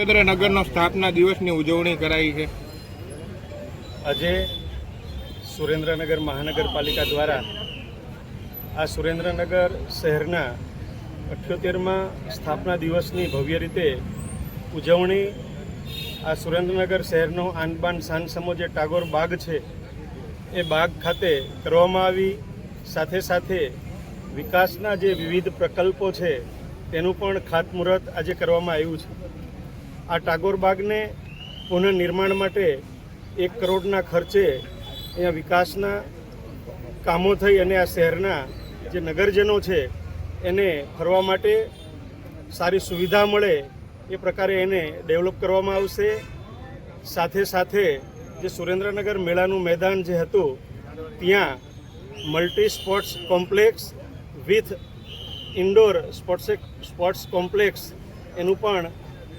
સુરેન્દ્રનગરનો સ્થાપના દિવસની ઉજવણી કરાઈ છે. આજે સુરેન્દ્રનગર મહાનગરપાલિકા દ્વારા આ સુરેન્દ્રનગર શહેરના અઠ્યોતેરમાં સ્થાપના દિવસની ભવ્ય રીતે ઉજવણી આ સુરેન્દ્રનગર શહેરનો આનબાન શાનસમો જે ટાગોર બાગ છે, એ બાગ ખાતે કરવામાં આવી. સાથે સાથે વિકાસના જે વિવિધ પ્રકલ્પો છે, તેનું પણ ખાતમુહૂર્ત આજે કરવામાં આવ્યું છે. આ ટાગોર બાગને પુનઃનિર્માણ માટે એક કરોડના ખર્ચે અહીંયા વિકાસના કામો થઈ અને આ શહેરના જે નગરજનો છે, એને ફરવા માટે સારી સુવિધા મળે એ પ્રકારે એને ડેવલપ કરવામાં આવશે. સાથે સાથે જે સુરેન્દ્રનગર મેળાનું મેદાન જે હતું, ત્યાં multi sports complex with indoor sports sports complex એનું પણ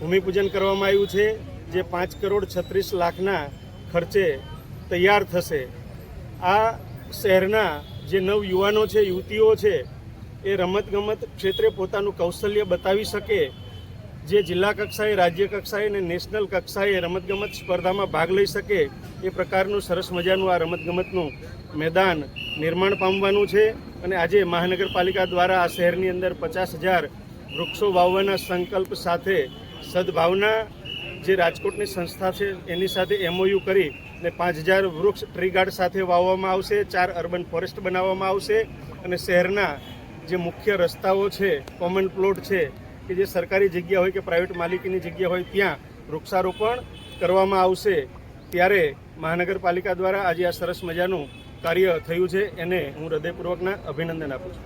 ભૂમિપૂજન કરવામાં આવ્યું છે, જે પાંચ કરોડ છત્રીસ લાખના ખર્ચે તૈયાર થશે. આ શહેરના જે નવ યુવાનો છે, યુવતીઓ છે, એ રમતગમત ક્ષેત્રે પોતાનું કૌશલ્ય બતાવી શકે. જે જિલ્લા કક્ષાએ, રાજ્ય કક્ષાએ અને નેશનલ કક્ષાએ રમતગમત સ્પર્ધામાં ભાગ લઈ શકે, એ પ્રકારનું સરસ મજાનું આ રમતગમતનું મેદાન નિર્માણ પામવાનું છે. અને આજે મહાનગરપાલિકા દ્વારા આ શહેરની અંદર પચાસ હજાર વૃક્ષો વાવવાના સંકલ્પ સાથે સદભાવના જે રાજકોટની સંસ્થા છે, એની સાથે એમઓયુ કરી અને પાંચ હજાર વૃક્ષ ટ્રી ગાર્ડ સાથે વાવવામાં આવશે, ચાર અર્બન ફોરેસ્ટ બનાવવામાં આવશે અને શહેરના જે મુખ્ય રસ્તાઓ છે કોમન પ્લોટ છે, કે જે સરકારી જગ્યા હોય કે પ્રાઇવેટ માલિકીની જગ્યા હોય, ત્યાં વૃક્ષારોપણ કરવામાં આવશે. ત્યારે મહાનગરપાલિકા દ્વારા આજે આ સરસ મજાનું કાર્ય થયું છે, એને હું હૃદયપૂર્વકના અભિનંદન આપું છું.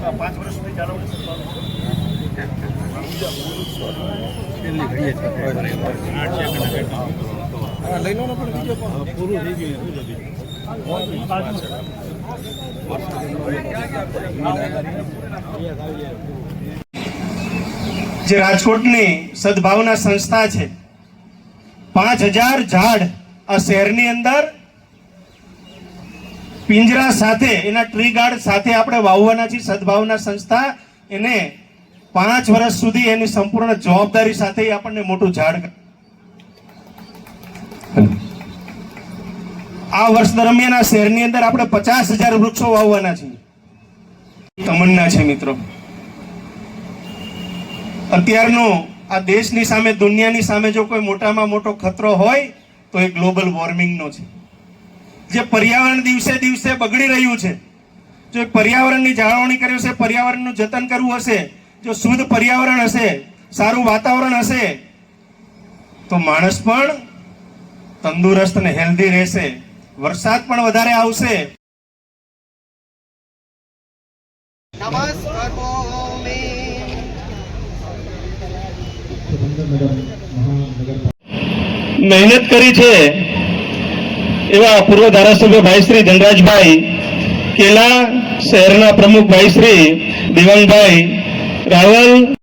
પાંચ વર્ષ સુધી ચાલો જે રાજકોટની સદભાવના સંસ્થા છે પાંચ હજાર ઝાડ આ શહેરની અંદર પિંજરા સાથે એના ટ્રી ગાર્ડ સાથે આપણે વાવવાના છીએ સદભાવના સંસ્થા. એને પાંચ વર્ષ સુધી એની સંપૂર્ણ જવાબદારી સાથે આપણને મોટું ઝાડ આ વર્ષ દરમિયાન આ શહેરની અંદર આપણે પચાસ હજાર વૃક્ષો વાવવાના છીએ. તમન્ના છે મિત્રો. અત્યારનો આ દેશની સામે દુનિયાની સામે જો કોઈ મોટામાં મોટો ખતરો હોય તો એ ગ્લોબલ વોર્મિંગનો છે. જે પર્યાવરણ દિવસે દિવસે બગડી રહ્યું છે જો પર્યાવરણની જાળવણી કરવી હશે પર્યાવરણનું જતન કરવું હશે જો શુદ્ધ પર્યાવરણ હશે સારું વાતાવરણ હશે તો માણસ પણ તંદુરસ્ત અને હેલ્ધી રહેશે. વરસાદ પણ વધારે આવશે. મહેનત કરી છે. એવા પૂર્વ ધારાસભ્ય ભાઈ શ્રી ધનરાજભાઈ કેલા શહેરના પ્રમુખ ભાઈ શ્રી દેવાંગભાઈ રાવલ